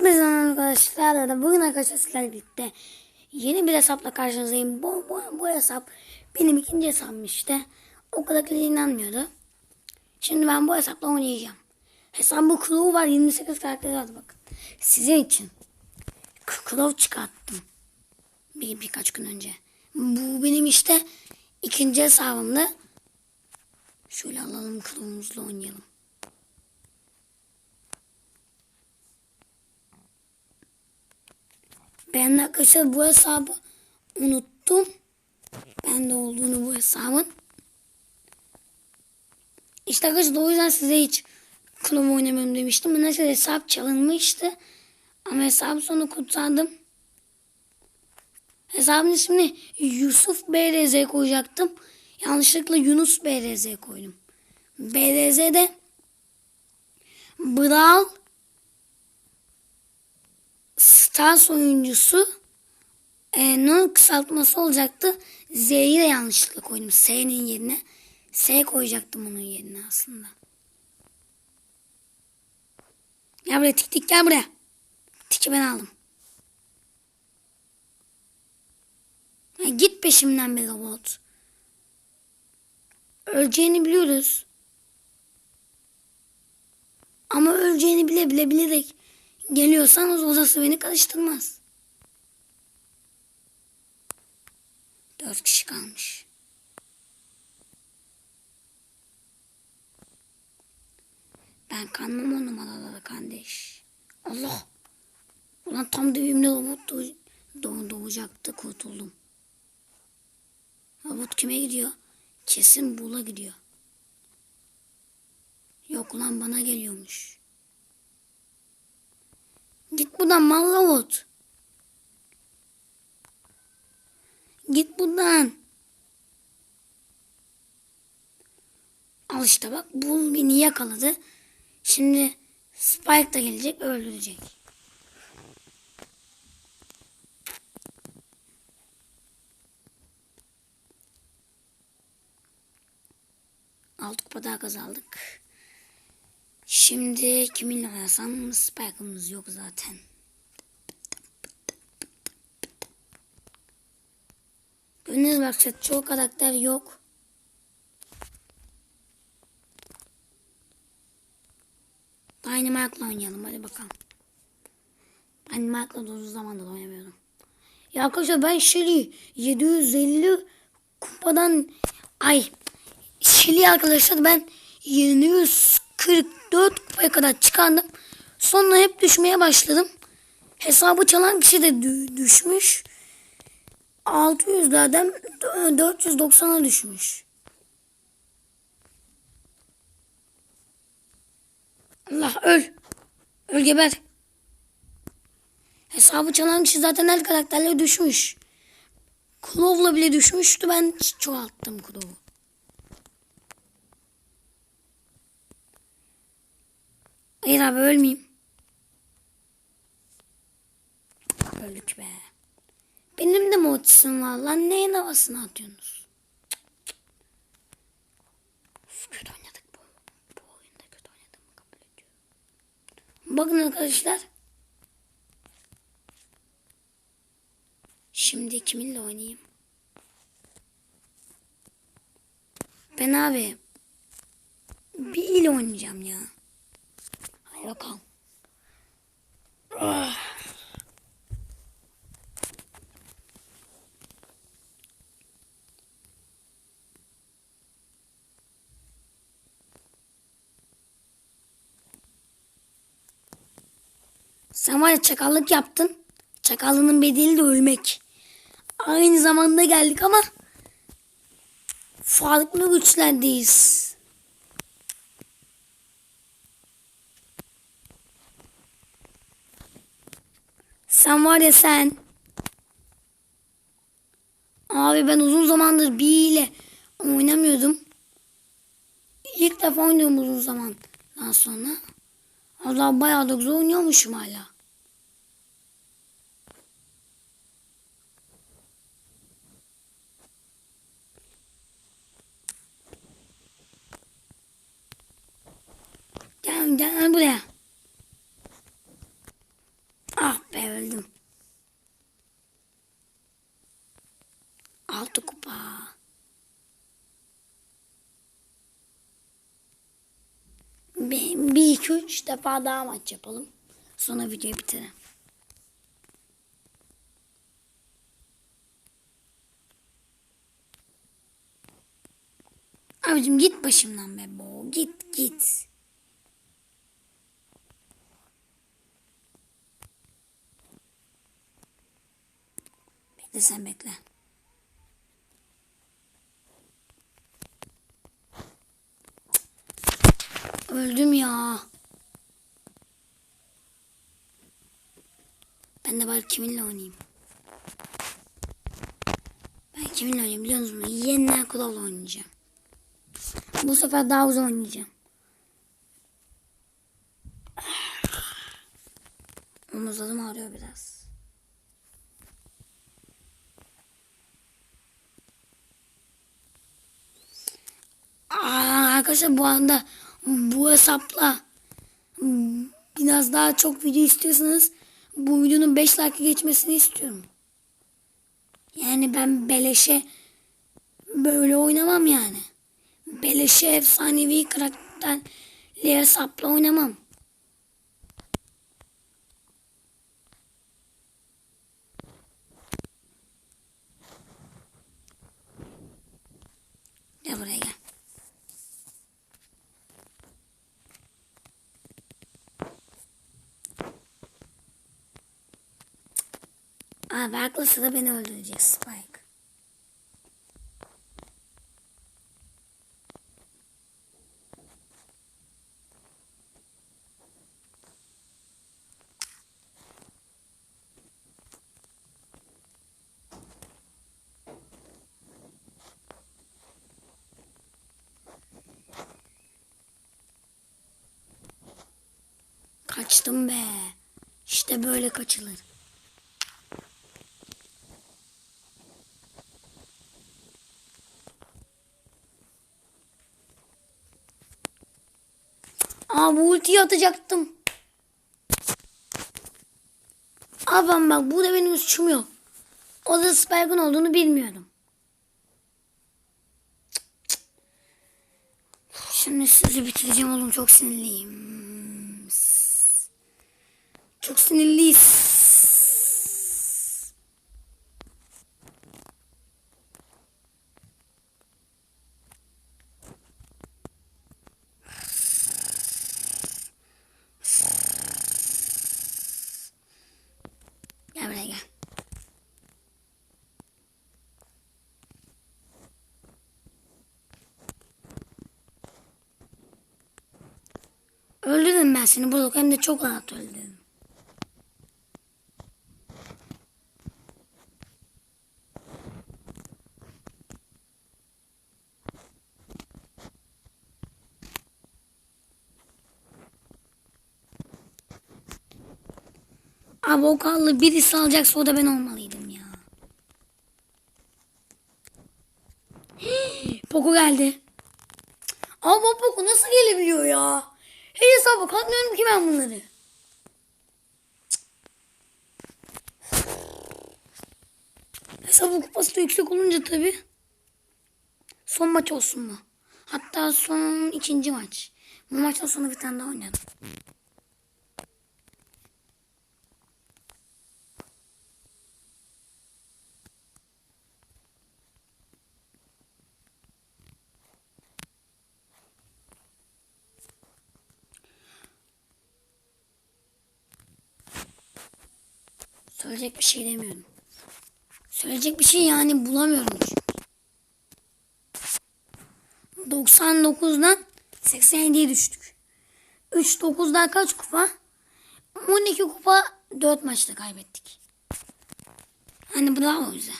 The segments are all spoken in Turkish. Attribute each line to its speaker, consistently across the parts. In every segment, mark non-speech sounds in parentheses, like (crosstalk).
Speaker 1: Hepinize arkadaşlar. Da Bugün arkadaşlar sizlerle birlikte yeni bir hesapla karşınızdayım. Bu, bu, bu hesap benim ikinci hesabım işte. O kadar da inanmıyordu. Şimdi ben bu hesapla oynayacağım. Hesabın kulağı var 28 karakteri var bakın. Sizin için. Kulağı çıkarttım. Bir, birkaç gün önce. Bu benim işte ikinci hesabımdı. Şöyle alalım kılığımızla oynayalım. Ben de arkadaşlar bu hesabı unuttum. Ben de olduğunu bu hesabın. İşte arkadaşlar o yüzden size hiç klon oynamıyorum demiştim. Ben arkadaşlar hesap çalınmıştı. Ama hesabı sonra kurtardım. Hesabın ismini Yusuf BRZ koyacaktım. Yanlışlıkla Yunus BRZ koydum. BRZ'de Brawl Stars oyuncusu e, kısaltması olacaktı. Z'yi de yanlışlıkla koydum. S'nin yerine. S koyacaktım onun yerine aslında. Gel buraya tik tik gel buraya. Tiki ben aldım. Ya git peşimden be robot. Öleceğini biliyoruz. Ama öleceğini bile bile bilerek geliyorsan o odası beni karıştırmaz. Dört kişi kalmış. Ben kanmam o numaralara kardeş. Allah. Ulan tam dibimde robot doğ doğ doğacaktı kurtuldum. Robot kime gidiyor? Kesin Buğla gidiyor. Yok ulan bana geliyormuş. Git buradan mal robot. Git buradan. Al işte bak bul beni yakaladı. Şimdi Spike da gelecek öldürecek. Alt kupa daha kazandık. Şimdi kiminle oynasam Spike'ımız yok zaten. Gördüğünüz bak çoğu karakter yok. Dynamite'la oynayalım hadi bakalım. Dynamite'la da uzun zamandır oynamıyordum. Ya arkadaşlar ben Shelly 750 kupadan ay Shelly arkadaşlar ben 744 kupaya kadar çıkardım. Sonra hep düşmeye başladım. Hesabı çalan kişi de dü- düşmüş. 600'lerden 490'a düşmüş. Allah öl. Öl geber. Hesabı çalan kişi zaten her karakterle düşmüş. Klov'la bile düşmüştü. Ben çoğalttım Klov'u. Hayır abi ölmeyeyim. Öldük be. Benim de mi otistim var lan? Neyin havasını atıyorsunuz? Üf, Kötü oynadık bu. Bu oyunda kötü oynadığımı kabul ediyorum. Bakın arkadaşlar. Şimdi kiminle oynayayım? Ben abi bir ile oynayacağım ya. Ah. Sen var ya çakallık yaptın. Çakallığının bedeli de ölmek. Aynı zamanda geldik ama farklı güçlerdeyiz. Sen var ya sen. Abi ben uzun zamandır bir ile oynamıyordum. İlk defa oynuyorum uzun zamandan sonra. Allah bayağı da güzel oynuyormuşum hala. Gel gel buraya. Ah be öldüm. Altı kupa. Bir, bir iki üç defa daha maç yapalım. Sonra videoyu bitirelim. Abicim git başımdan be bo. Git git. Bekle sen bekle. Öldüm ya. Ben de bari kiminle oynayayım. Ben kiminle oynayayım biliyor musunuz? Yeniden Kulav'la oynayacağım. Bu sefer daha uzun oynayacağım. Omuzlarım ağrıyor biraz. Aa, arkadaşlar bu anda bu hesapla biraz daha çok video istiyorsanız bu videonun 5 like geçmesini istiyorum. Yani ben beleşe böyle oynamam yani. Beleşe efsanevi karakterli hesapla oynamam. Gel buraya gel. Abi haklısın da beni öldürecek Spike. Kaçtım be. İşte böyle kaçılır. Bu ultiyi atacaktım. Ben bak burada benim suçum yok. O da Spike'ın olduğunu bilmiyordum. Şimdi sizi bitireceğim oğlum çok sinirliyim. Çok sinirliyiz. Gel buraya gel. Öldürdüm ben seni Buluk hem de çok rahat öldürdüm. Abi birisi alacaksa o da ben olmalıydım ya. (gasps) Poco geldi. O Poco nasıl gelebiliyor ya? Hiç hesaba katmıyorum ki ben bunları. Hesabı kupası da yüksek olunca tabi. Son maç olsun mu? Hatta son ikinci maç. Bu maçtan sonra bir tane daha oynayalım. Söyleyecek bir şey demiyorum. Söyleyecek bir şey yani bulamıyorum çünkü. 99'dan 87'ye düştük. 3 9'dan kaç kupa? 12 kupa 4 maçta kaybettik. Hani bravo bize.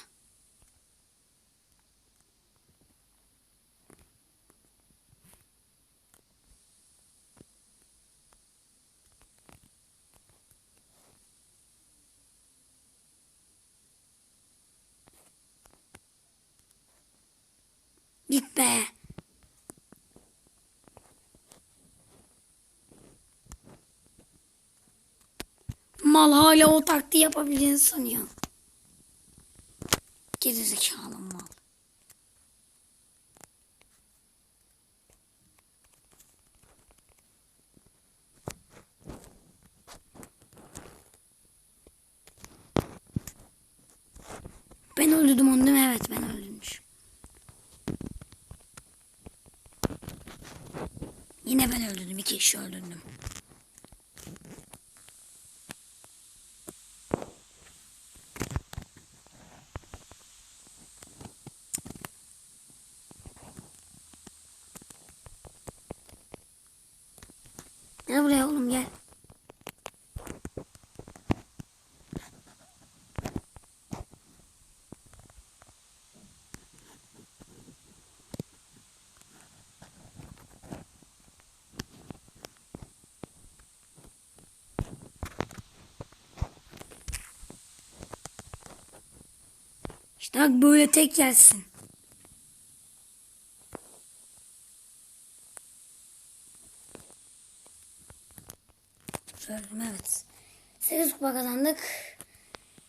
Speaker 1: Git be. Mal hala o taktiği yapabileceğini sanıyor. Gerizekalı mal. Ben öldürdüm onu değil mi? Evet ben öldürmüşüm. Yine ben öldürdüm. iki kişi öldürdüm. Gel buraya oğlum gel. İşte bak böyle tek yersin. Söyledim evet. 8 kupa kazandık.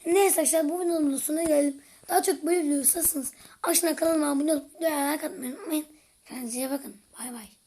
Speaker 1: Neyse arkadaşlar bu videonun sonuna gelelim. Daha çok böyle video istiyorsanız aşağıdan kanalıma abone olup videoya like atmayı unutmayın. Kendinize bakın. Bay bay.